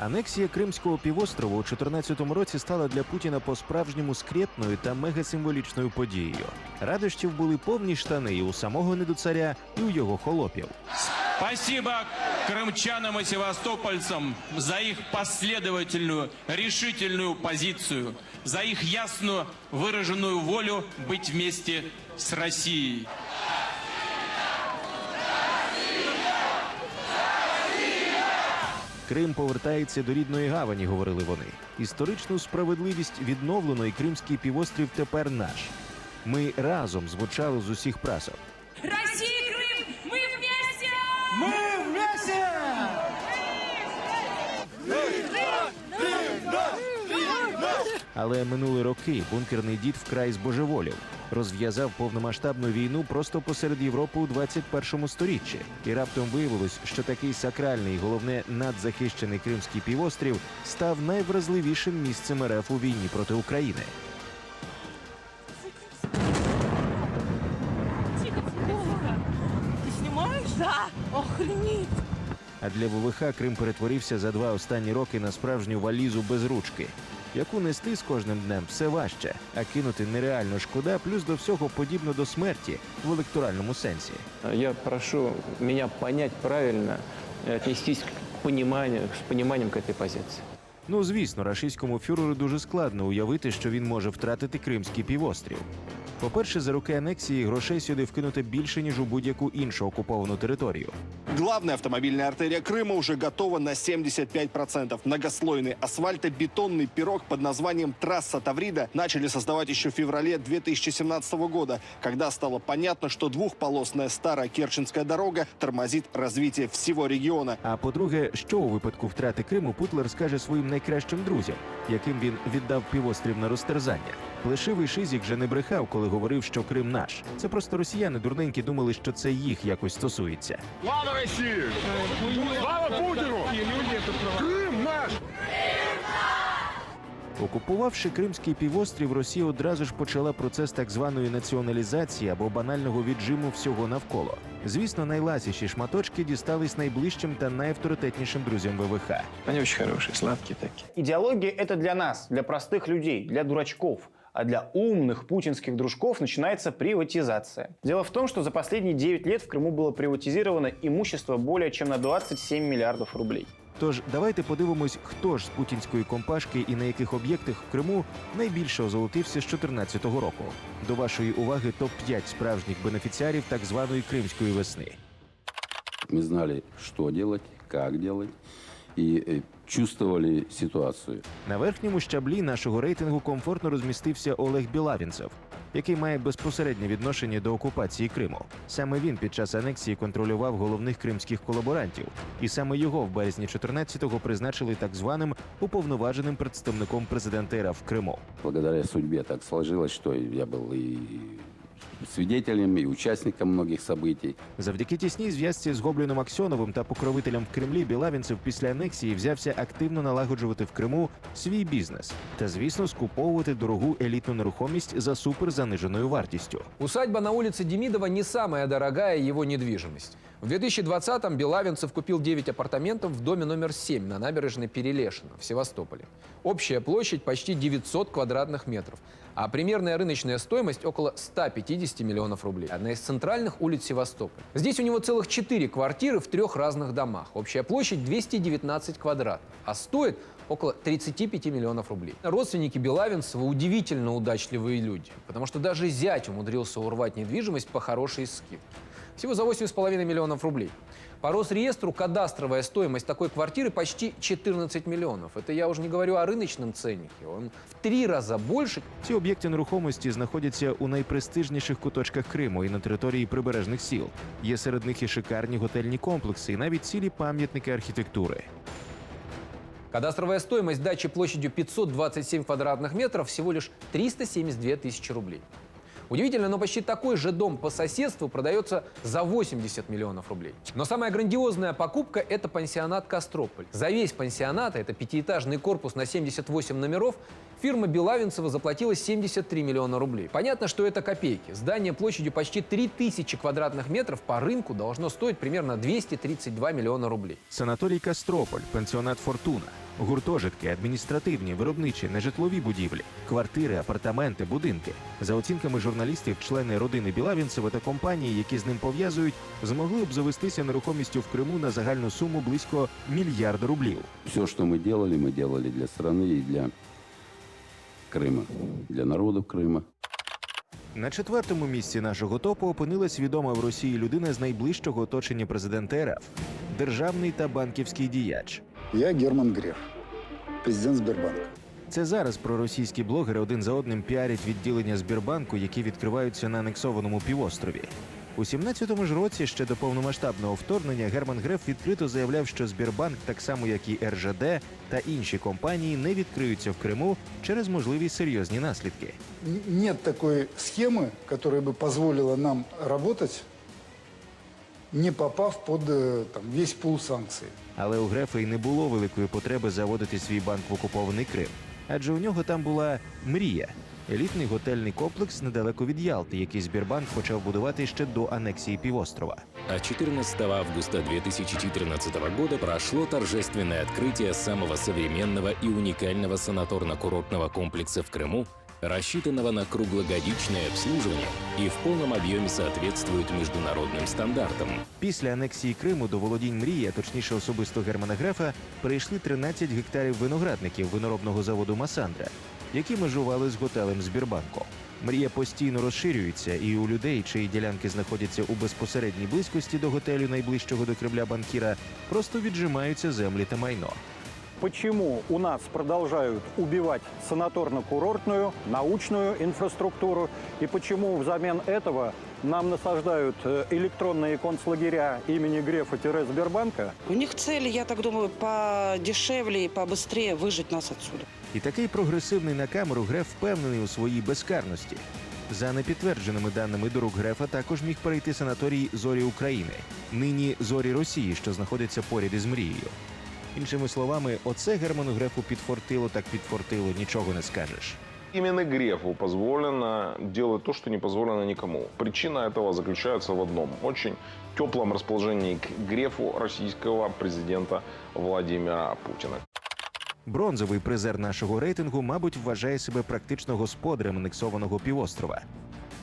Анексія Кримського півострову у 2014 році стала для Путіна по-справжньому скрєпною та мегасимволічною подією. Радощів були повні штани і у самого недоцаря, і у його холопів. Спасибо крымчанам и севастопольцам за их последовательную, решительную позицию, за их ясно выраженную волю быть вместе с Россией. Крим повертається до рідної гавані, говорили вони. Історичну справедливість відновлено, і Кримський півострів тепер наш. Ми разом звучали з усіх прасок. Россия и Крым, мы вместе! Але минули роки бункерний дід вкрай збожеволів. Розв'язав повномасштабну війну просто посеред Європи у 21 сторіччі. І раптом виявилось, що такий сакральний, головне, надзахищений Кримський півострів став найвразливішим місцем РФ у війні проти України. А для ВВХ Крим перетворився за два останні роки на справжню валізу без ручки, яку нести з кожним днем все важче, а кинути нереально шкода, плюс до всього подібно до смерті в електоральному сенсі. Я прошу мене понять правильно, и отнестись к пониманию, з пониманням к этой позиції. Ну звісно, рашистському фюреру дуже складно уявити, що він може втратити Кримський півострів. По-перше, за роки анексії грошей сюди вкинути більше ніж у будь-яку іншу окуповану територію. Главная автомобильная артерия Крыма уже готова на 75%. Многослойный асфальтобетонный пирог под названием «Трасса Таврида» начали создавать еще в феврале 2017 года, когда стало понятно, что двухполосная старая Керченская дорога тормозит развитие всего региона. А по-друге, що у випадку втрати Криму Путлер скаже своїм найкращим друзям, яким він віддав півострів на розтерзання. Плешивий Шизік же не брехав, коли говорив, що Крим наш. Це просто росіяни дурненькі думали, що це їх якось стосується. Слава России! Слава Путину! Крым наш! Окупувавши Кримський півострів, Росія одразу ж почала процес так званої націоналізації або банального віджиму всього навколо. Звісно, найласіші шматочки дістались найближчим та найавторитетнішим друзям ВВХ. Они очень хорошие, сладкие такие. Идеология – это для нас, для простых людей, для дурачков. А для умных путинских дружков начинается приватизация. Дело в том, что за последние 9 лет в Крыму было приватизировано имущество более чем на 27 миллиардов рублей. Тож давайте подивимось, хто ж з путінської компашки і на яких об'єктах в Криму найбільше озолотився з 2014 року. До вашої уваги топ 5 справжніх бенефіціарів так званої кримської весни. Мы знали, что делать, как делать, и э, чувствовали ситуацию. На верхньому щаблі нашого рейтингу комфортно розмістився Олег Білавінцев, який має безпосереднє відношення до окупації Криму. Саме він під час анексії контролював головних кримських колаборантів, і саме його в березні 14-го призначили так званим уповноваженим представником президента РФ в Криму. Благодаря судьбе так сложилось, что я был и свидетелем, и участником многих событий. Завдяки тісній зв'язці з Гобліном Аксьоновим та покровителем в Кремлі Білавінцев після анексії взявся активно налагоджувати в Криму свій бізнес та, звісно, скуповувати дорогу елітну нерухомість за суперзаниженою вартістю. Усадьба на улице Демидова не самая дорогая его недвижимость. В 2020-м Белавинцев купил 9 апартаментов в доме номер 7 на набережной Перелешина в Севастополе. Общая площадь почти 900 квадратных метров, а примерная рыночная стоимость около 150 миллионов рублей. Одна из центральных улиц Севастополя. Здесь у него целых 4 квартиры в трех разных домах. Общая площадь 219 квадратов, а стоит около 35 миллионов рублей. Родственники Белавинцева удивительно удачливые люди, потому что даже зять умудрился урвать недвижимость по хорошей скидке. Всего за 8,5 миллионов рублей. По Росреестру кадастровая стоимость такой квартиры почти 14 миллионов. Это я уже не говорю о рыночном ценнике. Он в три раза больше. Ці об'єкти нерухомості знаходяться у найпрестижніших куточках Криму і на території прибережних сіл. Є серед них і шикарні готельні комплекси, і навіть цілі пам'ятники архітектури. Кадастровая стоимость дачи площадью 527 квадратных метров всего лишь 372 тысячи рублей. Удивительно, но почти такой же дом по соседству продается за 80 миллионов рублей. Но самая грандиозная покупка – это пансионат «Кострополь». За весь пансионат, это пятиэтажный корпус на 78 номеров, фирма Белавинцева заплатила 73 миллиона рублей. Понятно, что это копейки. Здание площадью почти 3000 квадратных метров по рынку должно стоить примерно 232 миллиона рублей. Санаторій Кастрополь, пенсіонат Фортуна. Гуртожитки, адміністративні, виробничі, нежитлові будівлі, квартири, апартаменти, будинки. За оцінками журналістів, члени родини Білавінцева та компанії, які з ним пов'язують, змогли обзавестися нерухомістю в Криму на загальну суму близько мільярда рублів. Все, что мы делали, мы делали для страны и для Крыма, для народов Крыма. На четвертому місці нашого топу опинилась відома в Росії людина з найближчого оточення президента РФ – державний та банківський діяч. Я Герман Греф, президент Сбербанка. Це зараз проросійські блогери один за одним піарять відділення Збірбанку, які відкриваються на анексованому півострові. У 17-му ж році, ще до повномасштабного вторгнення, Герман Греф відкрито заявляв, що Збірбанк, так само як і РЖД та інші компанії, не відкриються в Криму через можливі серйозні наслідки. Н- Нет такой схемы, которая бы позволила нам работать, не попав под э, там, весь пул санкций. Але у Грефа й не було великої потреби заводити свій банк в окупований Крим, адже у нього там була мрія. Елітний готельний комплекс недалеко від Ялти, який Збірбанк почав будувати ще до анексії півострова. А 14 августа 2014 года прошло торжественное открытие самого современного и уникального санаторно-курортного комплекса в Крыму, рассчитанного на круглогодичное обслуживание и в полном объеме соответствует международным стандартам. Після анексії Криму до володінь мрії, а точніше особисто Германа Грефа, прийшли 13 гектарів виноградників виноробного заводу Масандра, які межували з готелем Збірбанку. Мрія постійно розширюється, і у людей, чиї ділянки знаходяться у безпосередній близькості до готелю найближчого до Кремля банкіра, просто віджимаються землі та майно Почему у нас продолжают убивать санаторно-курортную, научную инфраструктуру и почему взамен этого нам насаждают э, электронные концлагеря имени Грефа-Сбербанка? У них цель, я так думаю, подешевле и побыстрее выжить нас отсюда. І такий прогресивний на камеру Греф впевнений у своїй безкарності. За непідтвердженими даними до рук Грефа також міг перейти санаторій Зорі України, нині Зорі Росії, що знаходиться поряд із мрією. Іншими словами, оце Герману Грефу підфортило, так підфортило, нічого не скажеш. Именно Грефу позволено делать то, что не позволено никому. Причина этого заключается в одном. Очень теплом расположении к Грефу российского президента Владимира Путина. Бронзовий призер нашого рейтингу, мабуть, вважає себе практично господарем анексованого півострова.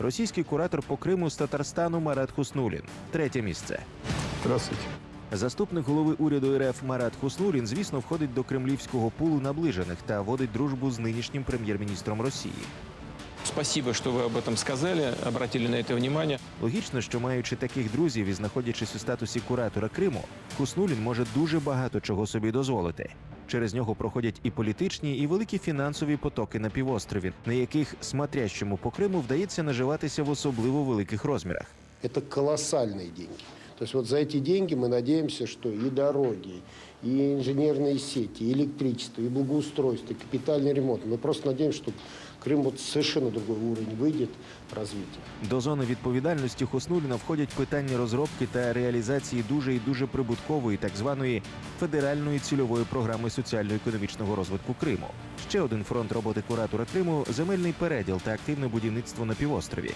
Російський куратор по Криму з Татарстану Марат Хуснулін. Третє місце. Здравствуйте. Заступник голови уряду РФ Марат Хуснулін, звісно, входить до кремлівського пулу наближених та водить дружбу з нинішнім прем'єр-міністром Росії. Спасибо, что вы об этом сказали, обратили на это внимание. Логічно, що маючи таких друзів і знаходячись у статусі куратора Криму, Хуснулін може дуже багато чого собі дозволити. Через нього проходять і політичні, і великі фінансові потоки на півострові, на яких смотрящому по Криму вдається наживатися в особливо великих розмірах. Это колоссальные деньги. То есть вот за эти деньги мы надеемся, что и дороги, и инженерные сети, и электричество, и благоустройство, и капитальный ремонт. Мы просто надеемся, что Крым вот совершенно другой уровень выйдет развития. До зони відповідальності Хуснуліна входять питання розробки та реалізації дуже і дуже прибуткової так званої федеральної цільової програми соціально-економічного розвитку Криму. Ще один фронт роботи куратора Криму земельний переділ та активне будівництво на півострові.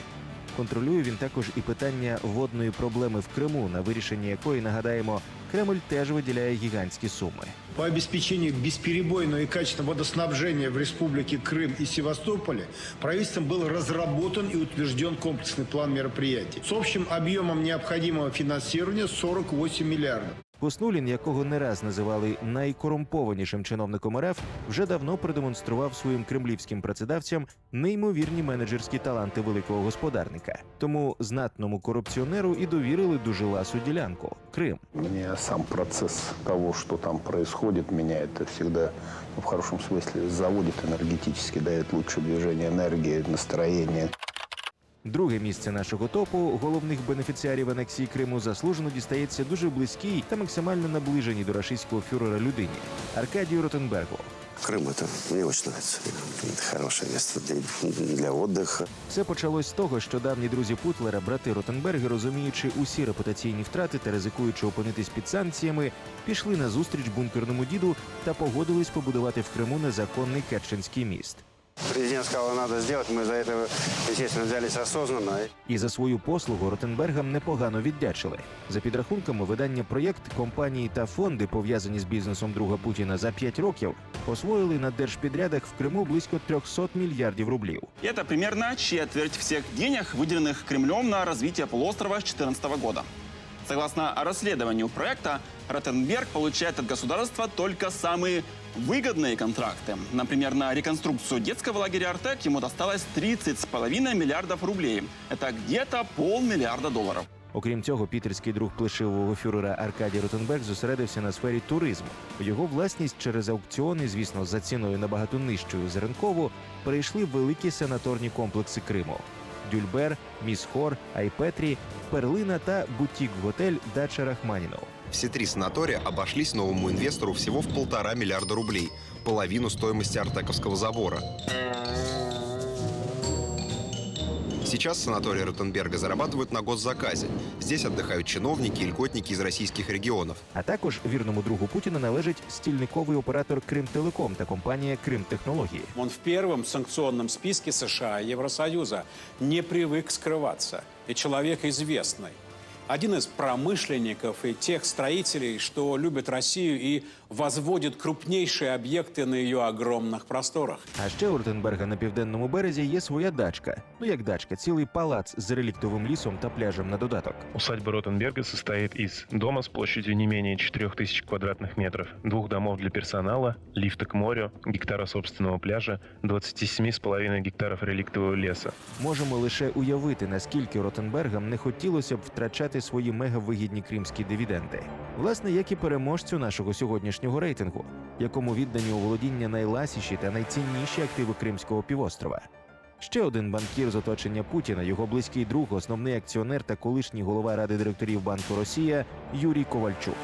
Контролює він також і питання водної проблеми в Криму, на вирішення якої нагадаємо, Кремль теж виділяє гігантські суми. По обеспечению бесперебойного и качественного водоснабжения в Республике Крым и Севастополе правительством был разработан и утвержден комплексный план мероприятий с общим объемом необходимого финансирования 48 миллиардов. Хуснулін, якого не раз називали найкорумпованішим чиновником РФ, вже давно продемонстрував своїм кремлівським працедавцям неймовірні менеджерські таланти великого господарника. Тому знатному корупціонеру і довірили дуже ласу ділянку Крим. Мне сам процесс того, что там происходит, меня это всегда, ну, в хорошем смысле, заводит энергетически, дает лучшее движение энергии, настроение. Друге місце нашого топу головних бенефіціарів анексії Криму заслужено дістається дуже близькій та максимально наближеній до рашистського фюрера людині Аркадію Ротенбергу. Крым это мне очень нравится. Хорошее место для, для отдыха. Все почалось з того, що давні друзі Путлера, брати Ротенберги, розуміючи усі репутаційні втрати та ризикуючи опинитись під санкціями, пішли на зустріч бункерному діду та погодились побудувати в Криму незаконний Керченський міст. Президент сказал, надо сделать. Мы за это, естественно, взялись осознанно. І за свою послугу Ротенбергам непогано віддячили. За підрахунками видання проєкт компанії та фонди, пов'язані з бізнесом друга Путіна за 5 років, освоїли на держпідрядах в Криму близько 300 мільярдів рублів. Это примерно четверть всех денег, выделенных Кремлем на развитие полуострова с 2014 года. Согласно расследованию проекта, Ротенберг получает от государства только самые выгодные контракты. Например, на реконструкцию детского лагеря «Артек» ему досталось 30,5 миллиардов рублей. Это где-то полмиллиарда долларов. Окрім цього, пітерський друг плешивого фюрера Аркадій Ротенберг зосередився на сфері туризму. Його власність через аукціони, звісно, за ціною набагато нижчою за ринкову, перейшли великі санаторні комплекси Криму: Дюльбер, Міс Хор, Айпетрі, Перлина та бутік-готель Дача Рахманінов. Все три санатория обошлись новому инвестору всего в полтора миллиарда рублей, половину стоимости Артековского забора. Сейчас санатории Ротенберга зарабатывают на госзаказе. Здесь отдыхают чиновники и льготники из российских регионов. А також вірному другу Путіна належить стільниковий оператор Кримтелеком та компанія Кримтехнології. Он в первом санкционном списке США и Евросоюза не привык скрываться. И человек известный. Один из промышленников и тех строителей, что любят Россию и возводит крупнейшие объекты на ее огромных просторах. А ще у Ротенберга на південному березі є своя дачка. Ну як дачка, цілий палац з реліктовим лісом та пляжем на додаток. Усадьба Ротенберга состоит из дома с площадью не менее 4000 квадратных метров, двух домов для персонала, лифта к морю, гектара собственного пляжа, 27,5 гектаров реликтового леса. Можемо лише уявити, наскільки Ротенбергам не хотілося б втрачати свої мегавигідні кримські дивіденди. Власне, як і переможцю нашого сьогоднішнього рейтингу, якому віддані у володіння найласіші та найцінніші активи Кримського півострова. Ще один банкір з оточення Путіна, його близький друг, основний акціонер та колишній голова ради директорів Банку Росія Юрій Ковальчук.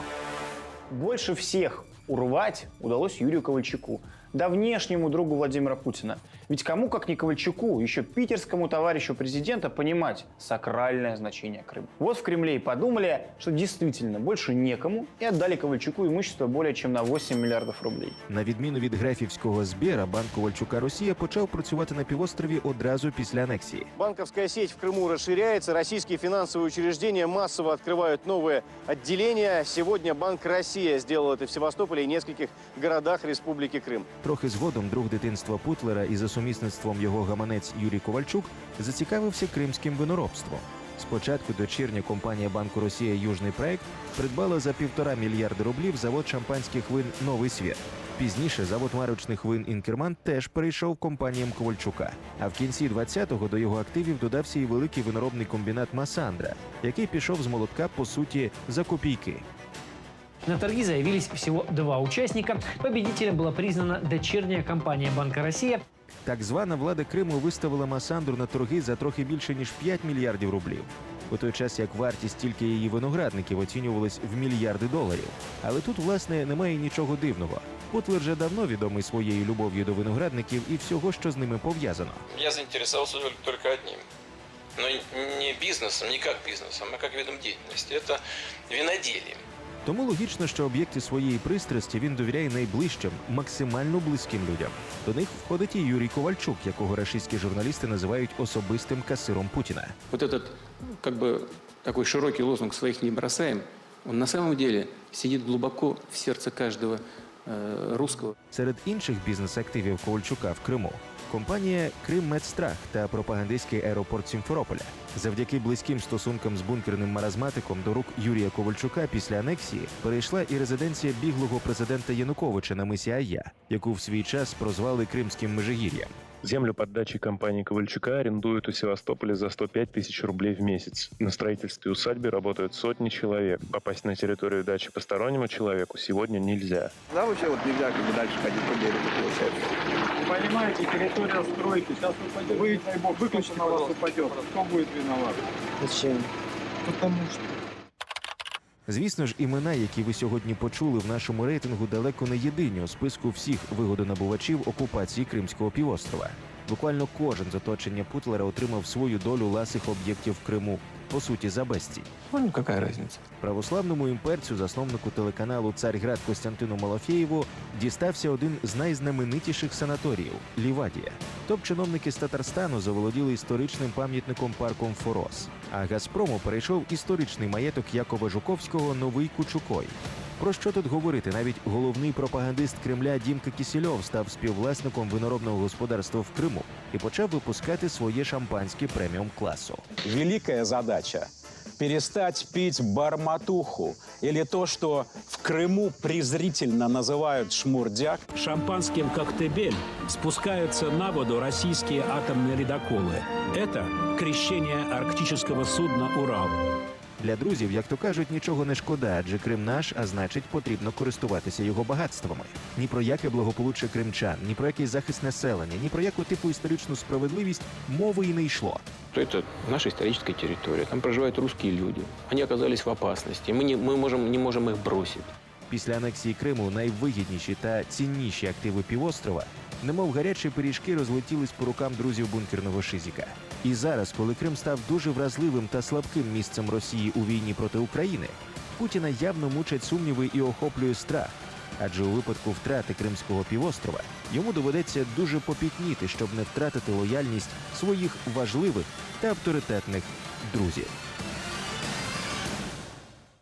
Больше всех урвать удалось Юрию Ковальчуку, да внешнему другу Владимира Путина. Ведь кому, как не Ковальчуку, еще питерскому товарищу президента, понимать сакральное значение Крыма. Вот в Кремле и подумали, что действительно больше некому, и отдали Ковальчуку имущество более чем на 8 миллиардов рублей. На відміну від грефівського збіра, банк Ковальчука Росія почав працювати на півострові одразу після анексії. Банковская сеть в Крыму расширяется, российские финансовые учреждения массово открывают новые отделения. Сегодня Банк Россия сделал это в Севастополе и нескольких городах Республики Крым. Трохи згодом друг дитинства Путлера і за сумісництвом його гаманець Юрій Ковальчук зацікавився кримським виноробством. Спочатку дочірня компанія Банку Росія Южний проект придбала за півтора мільярда рублів завод шампанських вин Новий світ. Пізніше завод марочних вин Інкерман теж перейшов компаніям Ковальчука. А в кінці 20-го до його активів додався і великий виноробний комбінат Масандра, який пішов з молотка по суті за копійки. На торги заявились всего два участника. Победителем была признана дочерняя компания Банка Россия. Так звана влада Криму виставила Масандру на торги за трохи більше ніж 5 мільярдів рублів. У той час як вартість тільки її виноградників оцінювалась в мільярди доларів. Але тут, власне, немає нічого дивного. Путлер вже давно відомий своєю любов'ю до виноградників і всього, що з ними пов'язано. Я заинтересовался только одним. Но не бизнесом, не как бизнесом, а как видом деятельности. Это виноделие. Тому логічно, що об'єкти своєї пристрасті він довіряє найближчим, максимально близьким людям. До них входить і Юрій Ковальчук, якого рашистські журналісти називають особистим касиром Путіна. Вот этот, как бы, такой широкий лозунг «своих не бросаем», он на самом деле сидит глубоко в сердце каждого э, русского. Серед інших бізнес-активів Ковальчука в Криму компанія Криммедстрах та пропагандистський аеропорт Сімферополя. Завдяки близьким стосункам з бункерним маразматиком до рук Юрія Ковальчука після анексії перейшла і резиденція біглого президента Януковича на мисі Ая, яку в свій час прозвали Кримським Межигір'ям. Землю под дачей компании Ковальчука арендуют у Севастополя за 105 тысяч рублей в месяц. На строительстве усадьбы работают сотни человек. Попасть на территорию дачи постороннему человеку сегодня нельзя. Да, вообще вот нельзя как бы дальше ходить по берегу, получается. Понимаете, территория стройки, сейчас упадет. Вы, дай бог, выключите, на вас упадет. Кто будет виноват? Зачем? Потому что. Звісно ж, імена, які ви сьогодні почули в нашому рейтингу, далеко не єдині у списку всіх вигодонабувачів окупації Кримського півострова. Буквально кожен з оточення Путлера отримав свою долю ласих об'єктів в Криму по суті за безцінь. Ну, какая разница? Православному імперцю, засновнику телеканалу Царьград Костянтину Малафєєву, дістався один з найзнаменитіших санаторіїв Лівадія. Топ-чиновники з Татарстану заволоділи історичним пам'ятником парком Форос. А Газпрому перейшов історичний маєток Якова Жуковського Новий Кучукой. Про що тут говорити? Навіть головний пропагандист Кремля Дімка Кісільов став співвласником виноробного господарства в Криму і почав випускати своє шампанське преміум класу. Великая задача – перестать пить барматуху или то, что в Крыму презрительно называют шмурдяк. Шампанским «Коктебель» спускаются на воду российские атомные ледоколы. Это крещение арктического судна «Урал». Для друзів, як то кажуть, нічого не шкода, адже Крим наш, а значить, потрібно користуватися його багатствами. Ні про яке благополуччя кримчан, ні про який захист населення, ні про яку типу історичну справедливість мови і не йшло. То это наша историческая территория. Там проживают русские люди. Они оказались в опасности. Мы не, мы можем, не можем их бросить. Після анексії Криму найвигідніші та цінніші активи півострова, немов гарячі пиріжки, розлетілись по рукам друзів бункерного Шизіка. І зараз, коли Крим став дуже вразливим та слабким місцем Росії у війні проти України, Путіна явно мучать сумніви і охоплює страх. Адже у випадку втрати Кримського півострова йому доведеться дуже попітніти, щоб не втратити лояльність своїх важливих та авторитетних друзів.